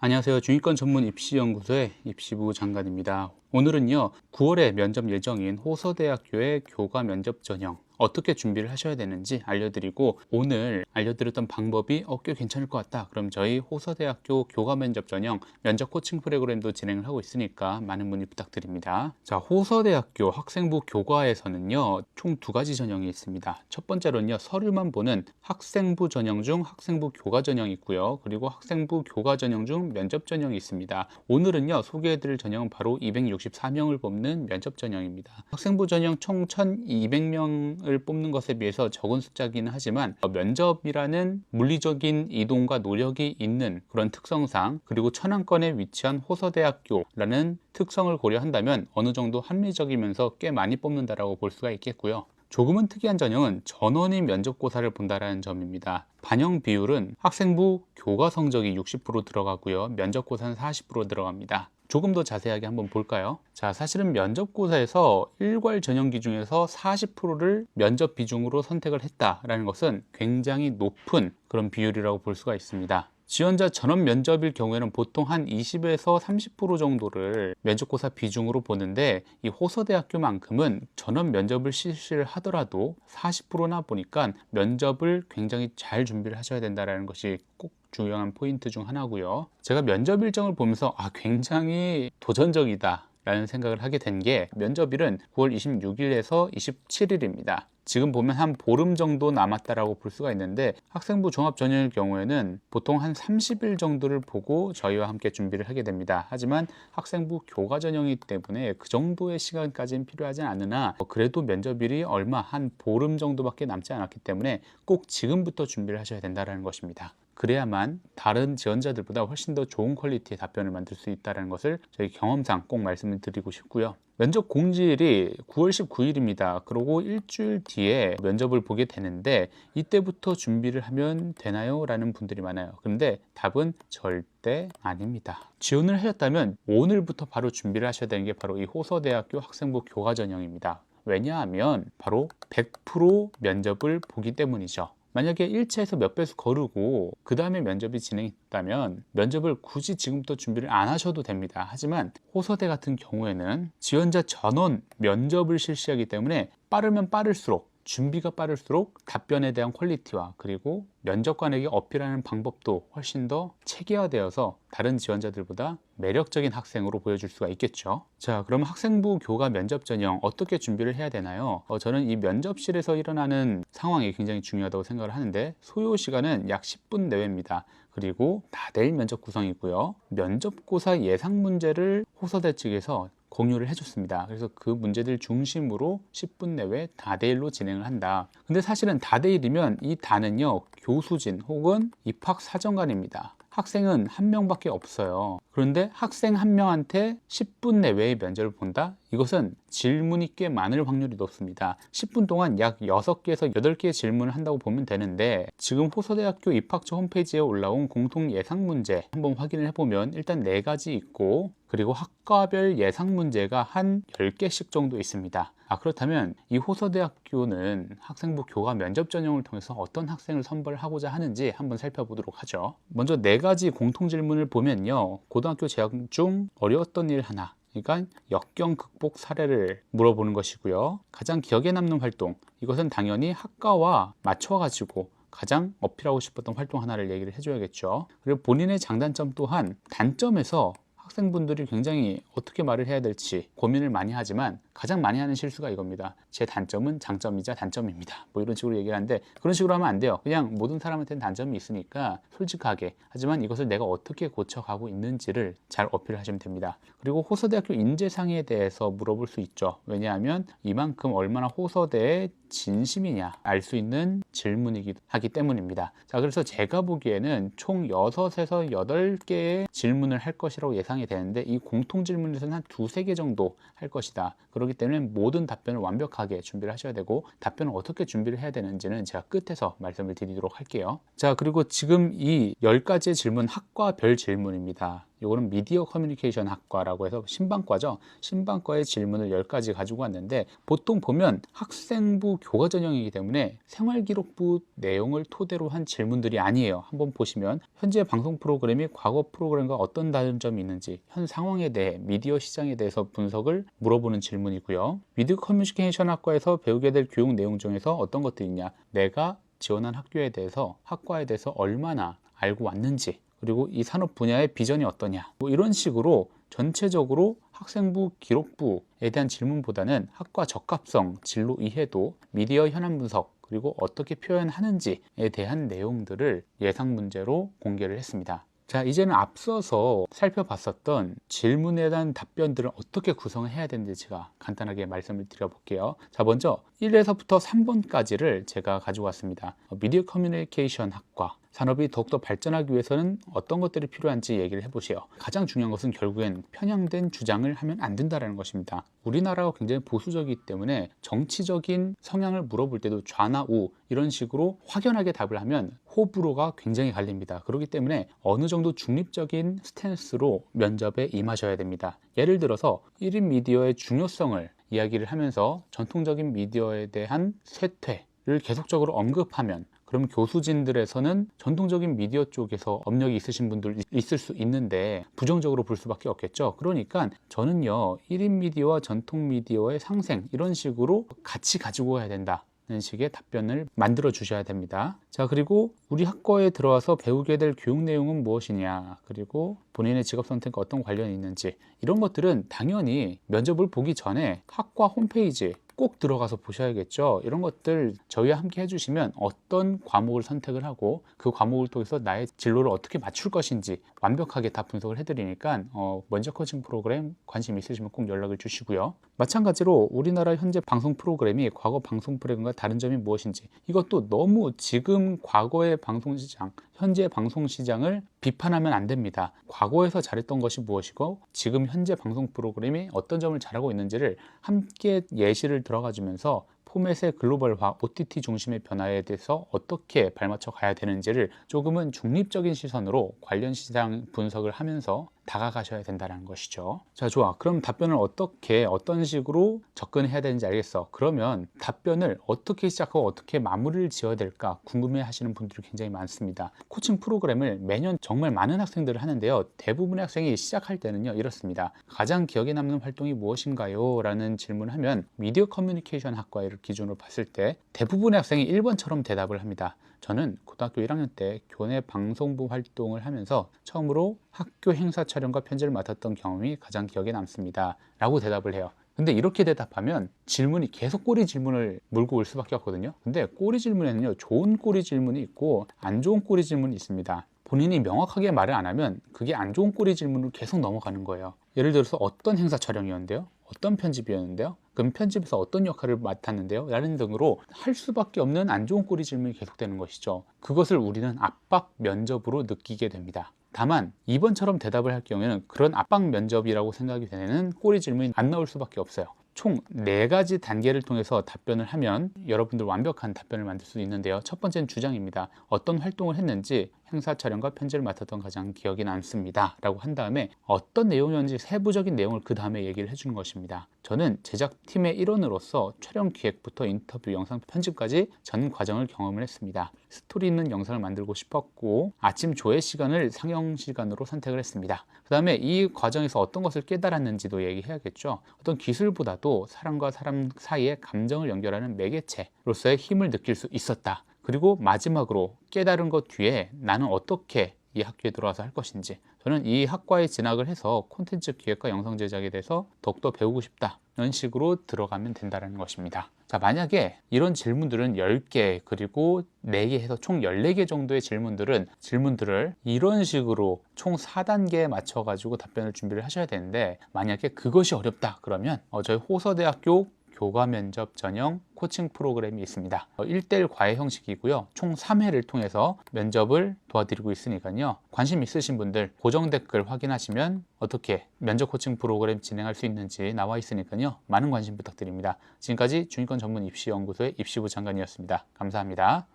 안녕하세요. 중위권 전문 입시연구소의 입시부 장관입니다. 오늘은요, 9월에 면접 예정인 호서대학교의 교과 면접 전형 어떻게 준비를 하셔야 되는지 알려드리고 오늘 알려드렸던 방법이 어, 꽤 괜찮을 것 같다. 그럼 저희 호서대학교 교과 면접 전형 면접 코칭 프로그램도 진행을 하고 있으니까 많은 문의 부탁드립니다. 자, 호서대학교 학생부 교과에서는요, 총 두 가지 전형이 있습니다. 첫 번째로는요, 서류만 보는 학생부 전형 중 학생부 교과 전형이 있고요. 그리고 학생부 교과 전형 중 면접 전형이 있습니다. 오늘은요, 소개해드릴 전형은 바로 264명을 뽑는 면접 전형입니다. 학생부 전형 총 1200명을 뽑는 것에 비해서 적은 숫자기는 하지만 면접이라는 물리적인 이동과 노력이 있는 그런 특성상 그리고 천안권에 위치한 호서대학교라는 특성을 고려한다면 어느 정도 합리적이면서 꽤 많이 뽑는다라고 볼 수가 있겠고요. 조금은 특이한 전형은 전원이 면접고사를 본다라는 점입니다. 반영 비율은 학생부 교과 성적이 60% 들어가고요. 면접고사는 40% 들어갑니다. 조금 더 자세하게 한번 볼까요? 자, 사실은 면접고사에서 일괄 전형기 중에서 40%를 면접 비중으로 선택을 했다라는 것은 굉장히 높은 그런 비율이라고 볼 수가 있습니다. 지원자 전원 면접일 경우에는 보통 한 20에서 30% 정도를 면접고사 비중으로 보는데 이 호서대학교만큼은 전원 면접을 실시를 하더라도 40%나 보니까 면접을 굉장히 잘 준비를 하셔야 된다는 것이 꼭 중요한 포인트 중 하나고요. 제가 면접 일정을 보면서 아 굉장히 도전적이다. 라는 생각을 하게 된 게 면접일은 9월 26일에서 27일입니다. 지금 보면 한 보름 정도 남았다라고 볼 수가 있는데 학생부 종합 전형의 경우에는 보통 한 30일 정도를 보고 저희와 함께 준비를 하게 됩니다. 하지만 학생부 교과 전형이기 때문에 그 정도의 시간까지는 필요하지 않으나 그래도 면접일이 얼마 한 보름 정도밖에 남지 않았기 때문에 꼭 지금부터 준비를 하셔야 된다는 것입니다. 그래야만 다른 지원자들보다 훨씬 더 좋은 퀄리티의 답변을 만들 수 있다는 것을 저희 경험상 꼭 말씀을 드리고 싶고요. 면접 공지일이 9월 19일입니다. 그리고 일주일 뒤에 면접을 보게 되는데 이때부터 준비를 하면 되나요? 라는 분들이 많아요. 그런데 답은 절대 아닙니다. 지원을 하셨다면 오늘부터 바로 준비를 하셔야 되는 게 바로 이 호서대학교 학생부 교과 전형입니다. 왜냐하면 바로 100% 면접을 보기 때문이죠. 만약에 1차에서 몇 배수 거르고 그 다음에 면접이 진행했다면 면접을 굳이 지금부터 준비를 안 하셔도 됩니다. 하지만 호서대 같은 경우에는 지원자 전원 면접을 실시하기 때문에 빠르면 빠를수록 준비가 빠를수록 답변에 대한 퀄리티와 그리고 면접관에게 어필하는 방법도 훨씬 더 체계화되어서 다른 지원자들보다 매력적인 학생으로 보여줄 수가 있겠죠. 자, 그럼 학생부 교과 면접 전형 어떻게 준비를 해야 되나요? 어, 저는 이 면접실에서 일어나는 상황이 굉장히 중요하다고 생각을 하는데 소요 시간은 약 10분 내외입니다. 그리고 다대일 면접 구성이고요. 면접고사 예상 문제를 호서대 측에서 공유를 해줬습니다. 그래서 그 문제들 중심으로 10분 내외 다대일로 진행을 한다. 근데 사실은 다대일이면 이 다는요, 교수진 혹은 입학 사정관입니다. 학생은 한 명밖에 없어요. 그런데 학생 한 명한테 10분 내외의 면접을 본다? 이것은 질문이 꽤 많을 확률이 높습니다. 10분 동안 약 6개에서 8개의 질문을 한다고 보면 되는데 지금 호서대학교 입학처 홈페이지에 올라온 공통 예상 문제 한번 확인을 해보면 일단 4가지 있고 그리고 학과별 예상 문제가 한 10개씩 정도 있습니다. 아, 그렇다면 이 호서대학교는 학생부 교과 면접 전형을 통해서 어떤 학생을 선발하고자 하는지 한번 살펴보도록 하죠. 먼저 네 가지 공통 질문을 보면요. 고등학교 재학 중 어려웠던 일 하나, 그러니까 역경 극복 사례를 물어보는 것이고요. 가장 기억에 남는 활동, 이것은 당연히 학과와 맞춰가지고 가장 어필하고 싶었던 활동 하나를 얘기를 해줘야겠죠. 그리고 본인의 장단점 또한 단점에서 학생분들이 굉장히 어떻게 말을 해야 될지 고민을 많이 하지만 가장 많이 하는 실수가 이겁니다. 제 단점은 장점이자 단점입니다. 뭐 이런 식으로 얘기를 하는데 그런 식으로 하면 안 돼요. 그냥 모든 사람한테는 단점이 있으니까 솔직하게 하지만 이것을 내가 어떻게 고쳐가고 있는지를 잘 어필하시면 됩니다. 그리고 호서대학교 인재상에 대해서 물어볼 수 있죠. 왜냐하면 이만큼 얼마나 호서대의 진심이냐 알 수 있는 질문이기도 하기 때문입니다. 자, 그래서 제가 보기에는 총 6에서 8개의 질문을 할 것이라고 예상이 되는데 이 공통 질문에서는 한 두세 개 정도 할 것이다. 그 렇기 때문에 모든 답변을 완벽하게 준비를 하셔야 되고 답변을 어떻게 준비를 해야 되는지는 제가 끝에서 말씀을 드리도록 할게요. 자, 그리고 지금 이 10가지의 질문 학과별 질문입니다. 이거는 미디어 커뮤니케이션 학과라고 해서 신방과죠. 신방과의 질문을 10가지 가지고 왔는데 보통 보면 학생부 교과 전형이기 때문에 생활기록부 내용을 토대로 한 질문들이 아니에요. 한번 보시면 현재 방송 프로그램이 과거 프로그램과 어떤 다른 점이 있는지 현 상황에 대해 미디어 시장에 대해서 분석을 물어보는 질문이고요. 미디어 커뮤니케이션 학과에서 배우게 될 교육 내용 중에서 어떤 것들이 있냐? 내가 지원한 학교에 대해서 학과에 대해서 얼마나 알고 왔는지 그리고 이 산업 분야의 비전이 어떠냐 뭐 이런 식으로 전체적으로 학생부 기록부에 대한 질문보다는 학과 적합성, 진로 이해도, 미디어 현안 분석 그리고 어떻게 표현하는지에 대한 내용들을 예상 문제로 공개를 했습니다. 자, 이제는 앞서서 살펴봤었던 질문에 대한 답변들을 어떻게 구성을 해야 되는지 제가 간단하게 말씀을 드려볼게요. 자, 먼저 1에서부터 3번까지를 제가 가지고 왔습니다. 미디어 커뮤니케이션 학과. 산업이 더욱더 발전하기 위해서는 어떤 것들이 필요한지 얘기를 해보세요. 가장 중요한 것은 결국엔 편향된 주장을 하면 안 된다는 것입니다. 우리나라가 굉장히 보수적이기 때문에 정치적인 성향을 물어볼 때도 좌나 우 이런 식으로 확연하게 답을 하면 호불호가 굉장히 갈립니다. 그렇기 때문에 어느 정도 중립적인 스탠스로 면접에 임하셔야 됩니다. 예를 들어서 1인 미디어의 중요성을 이야기를 하면서 전통적인 미디어에 대한 쇠퇴를 계속적으로 언급하면 그럼 교수진들에서는 전통적인 미디어 쪽에서 업력이 있으신 분들 있을 수 있는데 부정적으로 볼 수밖에 없겠죠. 그러니까 저는요, 1인 미디어와 전통 미디어의 상생 이런 식으로 같이 가지고 가야 된다. 는 식의 답변을 만들어 주셔야 됩니다. 자, 그리고 우리 학과에 들어와서 배우게 될 교육 내용은 무엇이냐, 그리고 본인의 직업 선택과 어떤 관련이 있는지, 이런 것들은 당연히 면접을 보기 전에 학과 홈페이지 꼭 들어가서 보셔야겠죠. 이런 것들 저희와 함께 해주시면 어떤 과목을 선택을 하고 그 과목을 통해서 나의 진로를 어떻게 맞출 것인지 완벽하게 다 분석을 해드리니까 어, 먼저 코칭 프로그램 관심 있으시면 꼭 연락을 주시고요. 마찬가지로 우리나라 현재 방송 프로그램이 과거 방송 프로그램과 다른 점이 무엇인지 이것도 너무 지금 과거의 방송 시장 현재 방송 시장을 비판하면 안 됩니다. 과거에서 잘했던 것이 무엇이고 지금 현재 방송 프로그램이 어떤 점을 잘하고 있는지를 함께 예시를 들어가주면서 포맷의 글로벌화, OTT 중심의 변화에 대해서 어떻게 발맞춰 가야 되는지를 조금은 중립적인 시선으로 관련 시장 분석을 하면서 다가가셔야 된다는 것이죠. 자, 좋아. 그럼 답변을 어떻게, 어떤 식으로 접근해야 되는지 알겠어. 그러면 답변을 어떻게 시작하고 어떻게 마무리를 지어야 될까 궁금해 하시는 분들이 굉장히 많습니다. 코칭 프로그램을 매년 정말 많은 학생들을 하는데요. 대부분의 학생이 시작할 때는요, 이렇습니다. 가장 기억에 남는 활동이 무엇인가요? 라는 질문을 하면 미디어 커뮤니케이션 학과를 기준으로 봤을 때 대부분의 학생이 1번처럼 대답을 합니다. 저는 고등학교 1학년 때 교내 방송부 활동을 하면서 처음으로 학교 행사 촬영과 편집을 맡았던 경험이 가장 기억에 남습니다. 라고 대답을 해요. 근데 이렇게 대답하면 질문이 계속 꼬리 질문을 물고 올 수밖에 없거든요. 근데 꼬리 질문에는요, 좋은 꼬리 질문이 있고 안 좋은 꼬리 질문이 있습니다. 본인이 명확하게 말을 안 하면 그게 안 좋은 꼬리 질문으로 계속 넘어가는 거예요. 예를 들어서 어떤 행사 촬영이었는데요? 어떤 편집이었는데요? 그럼 편집에서 어떤 역할을 맡았는데요? 라는 등으로 할 수밖에 없는 안 좋은 꼬리 질문이 계속되는 것이죠. 그것을 우리는 압박 면접으로 느끼게 됩니다. 다만 2번처럼 대답을 할 경우에는 그런 압박 면접이라고 생각이 되는 꼬리 질문이 안 나올 수밖에 없어요. 총 네 가지 단계를 통해서 답변을 하면 여러분들 완벽한 답변을 만들 수 있는데요. 첫 번째는 주장입니다. 어떤 활동을 했는지 행사 촬영과 편집을 맡았던 가장 기억이 남습니다. 라고 한 다음에 어떤 내용이었는지 세부적인 내용을 그 다음에 얘기를 해주는 것입니다. 저는 제작팀의 일원으로서 촬영 기획부터 인터뷰, 영상 편집까지 전 과정을 경험을 했습니다. 스토리 있는 영상을 만들고 싶었고 아침 조회 시간을 상영 시간으로 선택을 했습니다. 그 다음에 이 과정에서 어떤 것을 깨달았는지도 얘기해야겠죠. 어떤 기술보다도 사람과 사람 사이의 감정을 연결하는 매개체로서의 힘을 느낄 수 있었다. 그리고 마지막으로 깨달은 것 뒤에 나는 어떻게 이 학교에 들어와서 할 것인지. 저는 이 학과에 진학을 해서 콘텐츠 기획과 영상 제작에 대해서 더욱더 배우고 싶다. 이런 식으로 들어가면 된다는 것입니다. 자 만약에 이런 질문들은 10개 그리고 4개 해서 총 14개 정도의 질문들은 질문들을 이런 식으로 총 4단계에 맞춰 가지고 답변을 준비를 하셔야 되는데 만약에 그것이 어렵다 그러면 어, 저희 호서대학교 교과 면접 전형 코칭 프로그램이 있습니다. 1대1 과외 형식이고요. 총 3회를 통해서 면접을 도와드리고 있으니까요. 관심 있으신 분들 고정 댓글 확인하시면 어떻게 면접 코칭 프로그램 진행할 수 있는지 나와 있으니까요. 많은 관심 부탁드립니다. 지금까지 중위권 전문 입시연구소의 입시부 장관이었습니다. 감사합니다.